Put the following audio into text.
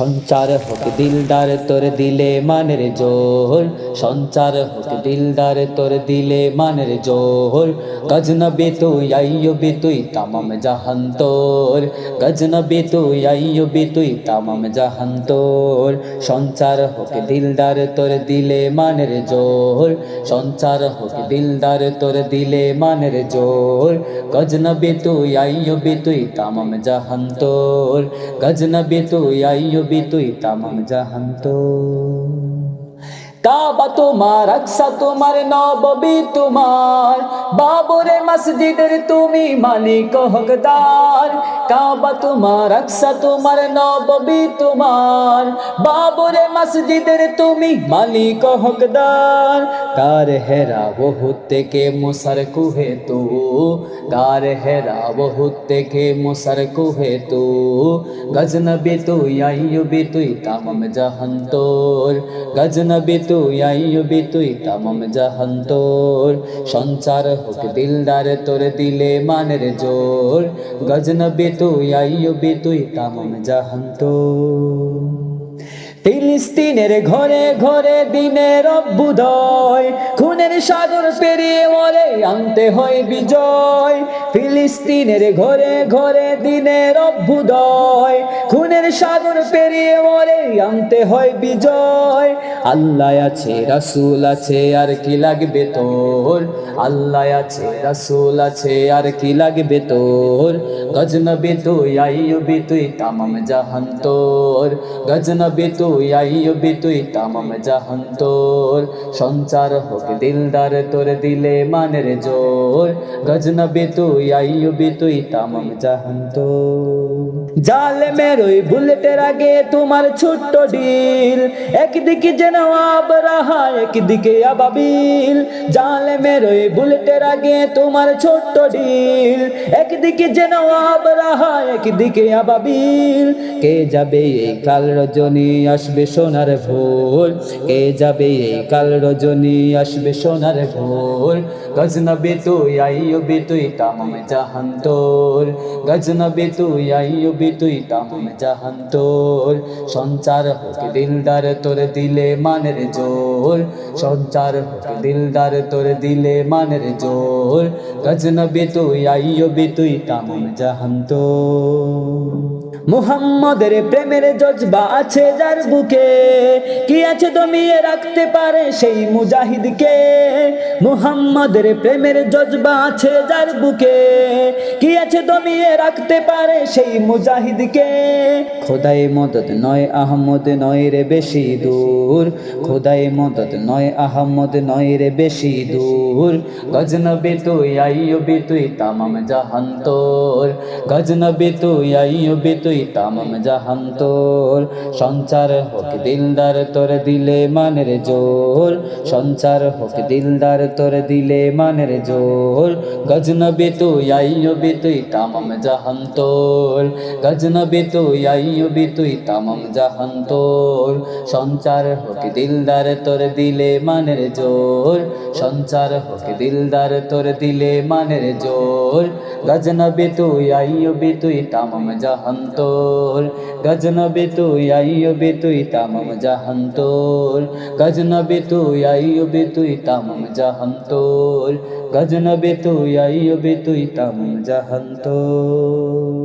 সঞ্চার হোক দিলদার, তোর দিলে মানের জোর সঞ্চার হোক দিলদার, তোর দিলে মানের জোর গজনবে তুই, আইয়বে তুই, তামাম জাহান তোর। গজনবে তুই, আইয়বে তুই, তামাম জাহান তোর। সঞ্চার হোক দিলদার, তোর দিলে মানের জোর সঞ্চার হোক দিলদার, তোর দিলে মানের জোর গজনবে তুই, আইয়বে তুই, তামাম জাহান তোর। গজনবে তুই আইয়বে তুই তামাম জাহান কাবা তোমার, আকসা তোমার, নববী তোমার। বাবরে মসজিদের তুমি মালিক হকদার। কাবা তোমার, আকসা তোমার, নববী তোমার। বাবরে মসজিদের তুমি মালিক হকদার। কার হেরা বহুত থেকে মুসার কুহে তু? কার হেরা বহুত থেকে মুসার কুহে তু? গজনবী তুই আইয়ুবি তুই তামাম জাহান তোর। গজনবী তুই আইয়ুবি তুই তামাম জাহান তোর। সঞ্চার হোক দিলদার তোর দিলে মানের জোর। গজনবী তুই আইয়ুবি তুই তামাম জাহান তোর। ফিলিস্তিনের ঘরে ঘরে দিনের অভ্যুদয়, খুনের সাগর পেরিয়ে মরে আনতে হয় বিজয়। ফিলিস্তিনের ঘরে ঘরে দিনের অভ্যুদয়, খুনের সাগর পেরিয়ে মরে আনতে হয় বিজয়। আল্লাহ আছে, রাসূল আছে, আর কি লাগবে তোর? আল্লাহ আছে, রাসূল আছে, আর কি লাগবে তোর? গজনবী তুই, আইয়ুবি তুই, তামাম জাহান তোর। গজনবী তুই আইয়ুবি তুই তামাম জাহান তোর। সঞ্চার হোক দিলদার, তোর দিলে মানের জোর। গজনবী তুই, আইয়ুবি তুই তামাম জাহান তোর। জালেমের ওই বুলেটের আগে তোমার ছোট্ট ডিল একদিকে যেন আবরাহা, একদিকে আবাবিল। জালেমের ওই বুলেটের আগে তোমার ছোট্ট ডিল একদিকে যেন আবরাহা, একদিকে আবাবিল। কে যাবে এই কাল রজনী, আসবে সোনার ভোর কে যাবে এই কাল রজনী, আসবে সোনার ভোর গজনবী তুই, আইয়ুবি তুই, তামাম জাহান তোর গজনবী তুই, আইয়ুবি তুই, তামাম জাহান তোর সঞ্চার হোক দিলদার, তোর দিলে মানের জোর সঞ্চার হোক দিলদার, তোর দিলে মানের জোর গজনবী তুই, আইয়ুবি তুই, তামাম জাহান তোর মুহাম্মদের প্রেমের জজবা আছে যার বুকে। কি আছে দমিয়ে রাখতে পারে সেই মুজাহিদকে? মুহাম্মদের প্রেমের জজবা আছে যার বুকে। কি আছে দমিয়ে রাখতে পারে সেই মুজাহিদকে? খোদাই মদত নয় আহমদ, নয় রে বেশি দূর। খোদাই মদত নয় আহমদ, নয় রে বেশি দূর। গজনবী তুই, আইয়ুবি তুই, তামাম জাহান তোর। গজনবী তুই, আইয়ুবি তুই তামাম জাহান তোর। সঞ্চার হোক দিলদার, তোর দিলে মানের জোর। সঞ্চার হোক দিলদার, তোর দিলে মানের জোর। গজনবী তুই, আইয়ুবি তুই তামাম জাহান তোর। গজনবী তুই, আইয়ুবি তুই তামাম জাহান তোর। সঞ্চার হোক দিলদার, তোর দিলে মানের জোর। সঞ্চার হোক দিলদার, তোর দিলে মানের জোর। গজনবী তুই, আইয়ুবি তুই তামাম জাহান তোর গজনবী তুই, আইয়ুবি তুই, তামম জাহান তোর গজনবী তুই, আইয়ুবি তুই, তামম জাহান তোর গজনবী তুই, আইয়ুবি তুই, তামম জাহান তোর